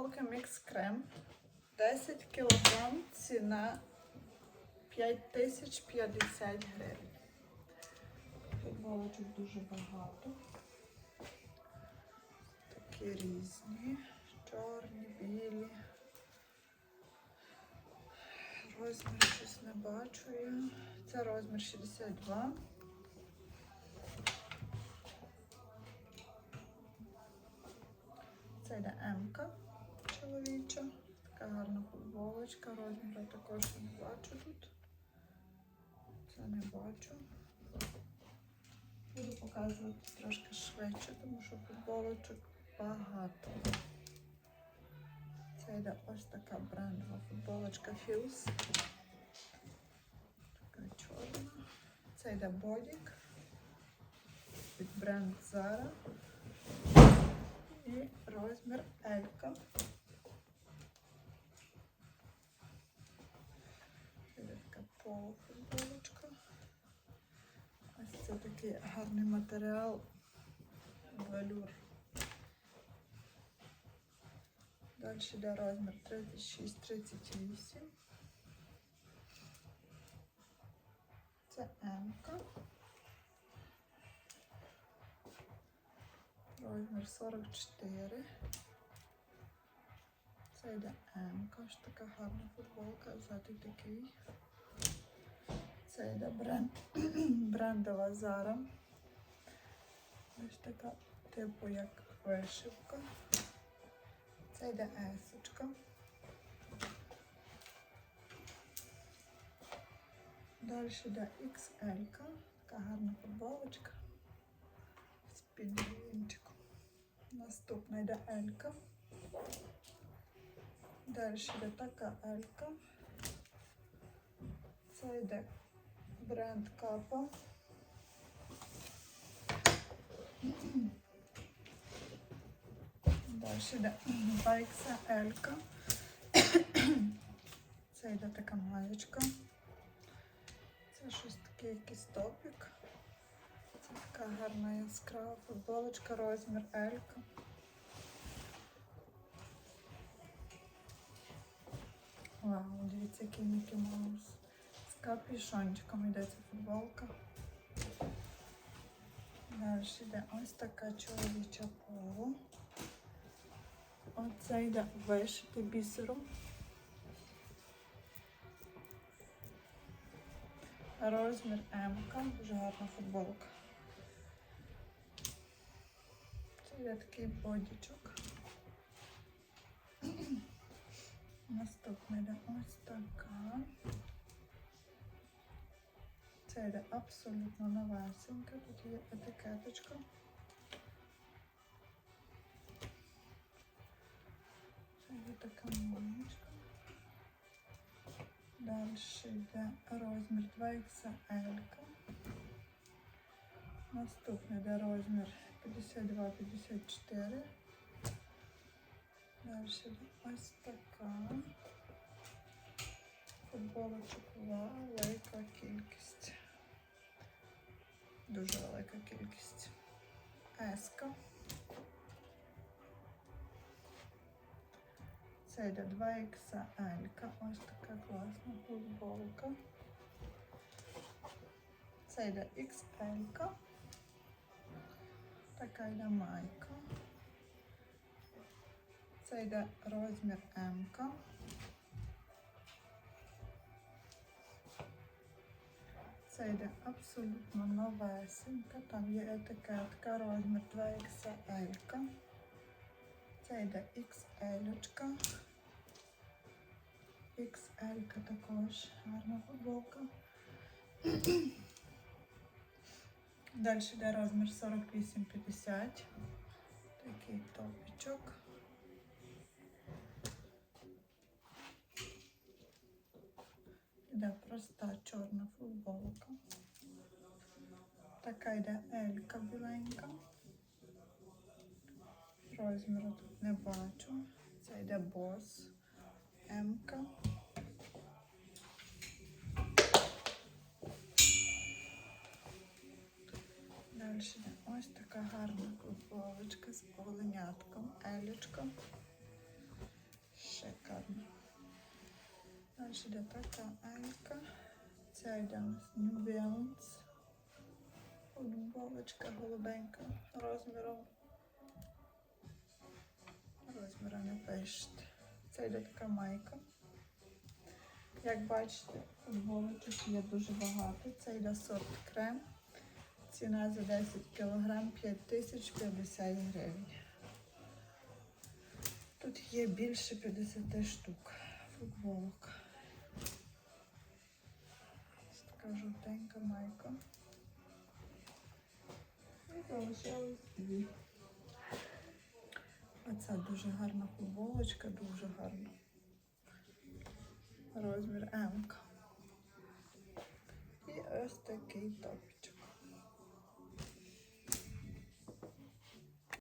футболка Мікс Крем. 10 кг, ціна 5050 гривень. Футболочок дуже багато. Такі різні. Чорні, білі. Розмір щось не бачу я. Це розмір 62. Це йде М-ка чоловіча. Така гарна футболочка. Розміру також не бачу тут. Це не бачу. Буду показувати трошки швидше, тому що футболочок багато. Це йде ось така брендова футболочка Fuse. Така чорна. Це йде бодік від бренд Zara. І розмір Елька. Така полуфутболочка. Ось це такий гарний матеріал. Велюр. Далі йде розмір 36-38. Це М-ка. Розмір 44. Це йде М-ка. Ось така гарна футболка. Ззаду такий. Це йде бренд, брендова Zara. Ось така, типу, як вишивка. Це йде есочка. Далі йде XL. -ка. Така гарна футболочка з підвінчиком. Наступна йде L. -ка. Далі йде така L. -ка. Це йде бренд Капа. Далі йде Байкса Елька. Це йде така маєчка. Це щось таке якийсь топік. Це така гарна яскрава футболочка, розмір Елька. Вау, дивіться, який Мікі Маус. Капюшончиком йде футболка. Далі йде ось така чоловіча поло. Оце йде вишити бісером. Розмір М, дуже гарна футболка. Це йде такий бодічок. Наступна йде ось така. Це йде абсолютно новесенька. Тут є етикеточка. Це є така маєчка. Далі йде розмір 2XL. Наступний йде розмір 52-54. Далі йде ось така. Футболочок велика кількість. Дуже велика кількість. Еска. Це йде 2XL. Ось така класна футболка. Це йде XL. Така йде майка. Це йде розмір М. Це йде абсолютно новесенька. Там є етикетка, розмір 2XL. Це йде XL. XL також гарна футболка. Далі йде розмір 48-50. Такий топічок. Іде проста чорна футболка. Така йде Елька біленька. Розміру тут не бачу. Це йде бос. М-ка. Далі йде ось така гарна футболочка з оленятком. Елічка. Йде така Елька. Ця йде у New Balance. Футболочка голубенька розміром. Розміра не пишете. Це йде така майка. Як бачите, футболочок є дуже багато. Це йде сорт крем. Ціна за 10 кг 5050 гривень. Тут є більше 50 штук футболок. Така жовтенька майка. І залишилось дві. Оця дуже гарна футболочка, дуже гарна. Розмір М. І ось такий топ.